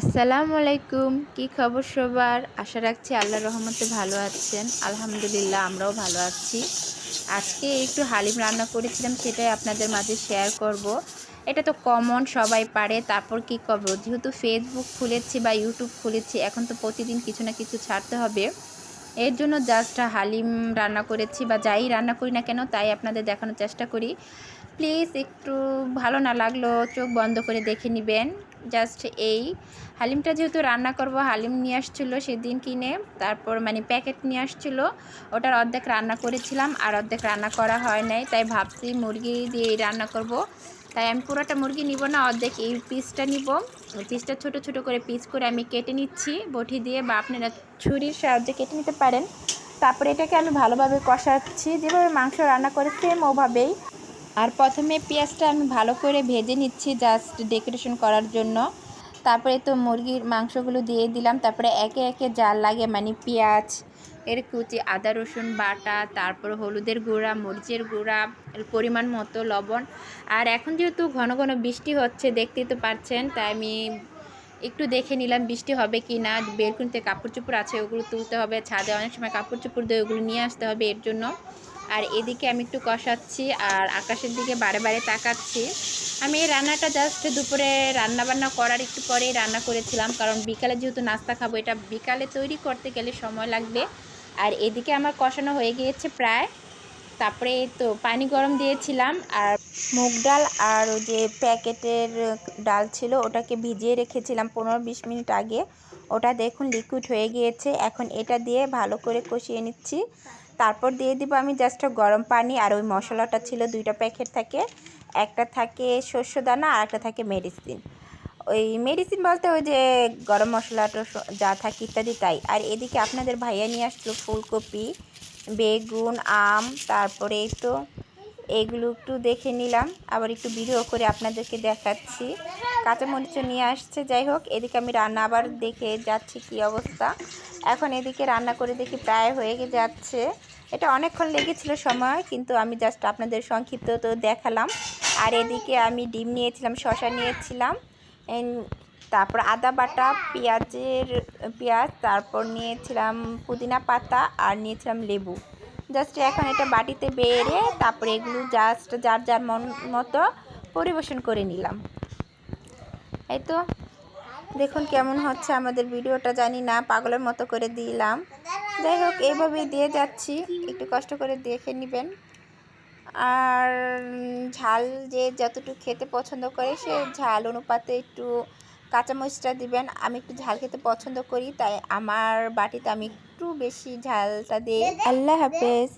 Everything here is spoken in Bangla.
আসসালামু আলাইকুম। কি খবর সবার? আশা রাখছি আল্লাহর রহমতে ভালো আছেন। আলহামদুলিল্লাহ, আমরাও ভালো আছি। আজকে একটু হালিম রান্না করেছিলাম, সেটাই আপনাদের মাঝে শেয়ার করব। এটা তো কমন সবাই পারে, তারপর কি করব? যেহেতু ফেসবুক খুলেছি বা ইউটিউব খুলেছি, এখন তো প্রতিদিন কিছু না কিছু ছাড়তে হবে। এর জন্য জাস্ট হালিম রান্না করেছি, বা যাই রান্না করি না কেন, তাই আপনাদের দেখানোর চেষ্টা করি। প্লিজ একটু ভালো না লাগল চোখ বন্ধ করে দেখে নেবেন। জাস্ট এই। হালিমটা যেহেতু রান্না করব, হালিম নিয়ে আসছিল সেদিন কিনে, তারপর মানে প্যাকেট নিয়ে আসছিল। ওটার অর্ধেক রান্না করেছিলাম, আর অর্ধেক রান্না করা হয় নাই, তাই ভাবছি মুরগি দিয়ে রান্না করব। তাই আমি পুরোটা মুরগি নিব না, অর্ধেক এই পিসটা নিব। পিসটা ছোট ছোট করে পিস করে আমি কেটে নিচ্ছি, বটি দিয়ে বা আপনারা ছুরির সাহায্যে কেটে নিতে পারেন। তারপরে এটাকে আমি ভালোভাবে কষাচ্ছি, যেভাবে মাংস রান্না করে সেম ওভাবেই। আর প্রথমে পেঁয়াজটা আমি ভালো করে ভেজে নিচ্ছি জাস্ট ডেকোরেশন করার জন্য। তারপরে তো মুরগির মাংসগুলো দিয়ে দিলাম, তারপরে একে একে জাল লাগে মানে পেঁয়াজ, এর কুচি, আদা, রসুন বাটা, তারপর হলুদের গুঁড়া, মরিচের গুঁড়া পরিমাণ মতো লবণ। আর এখন যেহেতু ঘন ঘন বৃষ্টি হচ্ছে, দেখতেই তো পারছেন তাই আমি একটু দেখে নিলাম বৃষ্টি হবে কি না বেলকুনিতে কাপড় চোপড় আছে, ওগুলো তুলতে হবে, ছাদে অনেক সময় কাপড় চোপড় দিয়ে ওগুলো নিয়ে আসতে হবে এর জন্য। আর এদিকে আমি একটু কষাচ্ছি আর আকাশের দিকে বারে বারে তাকাচ্ছি। আমি এই রান্নাটা জাস্ট দুপুরে রান্না বান্না করার একটু পরেই রান্না করেছিলাম, কারণ বিকালে যেহেতু নাস্তা খাব, এটা বিকালে তৈরি করতে গেলে সময় লাগবে। আর এদিকে আমার কষানো হয়ে গিয়েছে প্রায়। তারপরে তো পানি গরম দিয়েছিলাম আর মুগ ডাল আর যে প্যাকেটের ডাল ছিল, ওটাকে ভিজিয়ে রেখেছিলাম পনেরো বিশ মিনিট আগে। ওটা দেখুন লিকুইড হয়ে গিয়েছে। এখন এটা দিয়ে ভালো করে কষিয়ে নিচ্ছি। তারপর দিয়ে দিব আমি জাস্ট গরম পানি আর ওই মশলাটা ছিল দুইটা প্যাকেট থাকে। একটা থাকে শস্য দানা আর একটা থাকে মেডিসিন ওই মেডিসিন বলতে ওই যে গরম মশলাটা যা থাকে ইত্যাদি তাই। আর এদিকে আপনাদের ভাইয়া নিয়ে আসলো ফুলকপি, বেগুন, আম, তারপরে এই তো এগুলো একটু দেখে নিলাম। আবার একটু ভিডিও করে আপনাদেরকে দেখাচ্ছি। কাঁচামরিচও নিয়ে আসছে। যাই হোক, এদিকে আমি রান্না আবার দেখে যাচ্ছি কি অবস্থা। এখন এদিকে রান্না করে দেখি প্রায় হয়ে যাচ্ছে। এটা অনেকক্ষণ লেগেছিল সময়, কিন্তু আমি জাস্ট আপনাদের সংক্ষিপ্ত তো দেখালাম। আর এদিকে আমি ডিম নিয়েছিলাম শশা নিয়েছিলাম। তারপর আদা বাটা, পেঁয়াজের, পেঁয়াজ, তারপর নিয়েছিলাম পুদিনা পাতা আর নিয়েছিলাম লেবু। জাস্ট এখন এটা বাটিতে বেড়ে তারপরে এগুলো জাস্ট যার যার মন মতো পরিবেশন করে নিলাম। এই তো দেখুন কেমন হচ্ছে আমাদের ভিডিওটা, জানি না, পাগলের মতো করে দিলাম। যাই হোক, এইভাবেই দিয়ে যাচ্ছি। একটু কষ্ট করে দেখে নেবেন। আর ঝাল যে যতটুকু খেতে পছন্দ করে, সে ঝাল অনুপাতে একটু কাঁচামরিচটা দিবেন। আমি একটু ঝাল খেতে পছন্দ করি, তাই আমার বাটিতে আমি একটু বেশি ঝালটা দিই। আল্লাহ হাফেজ।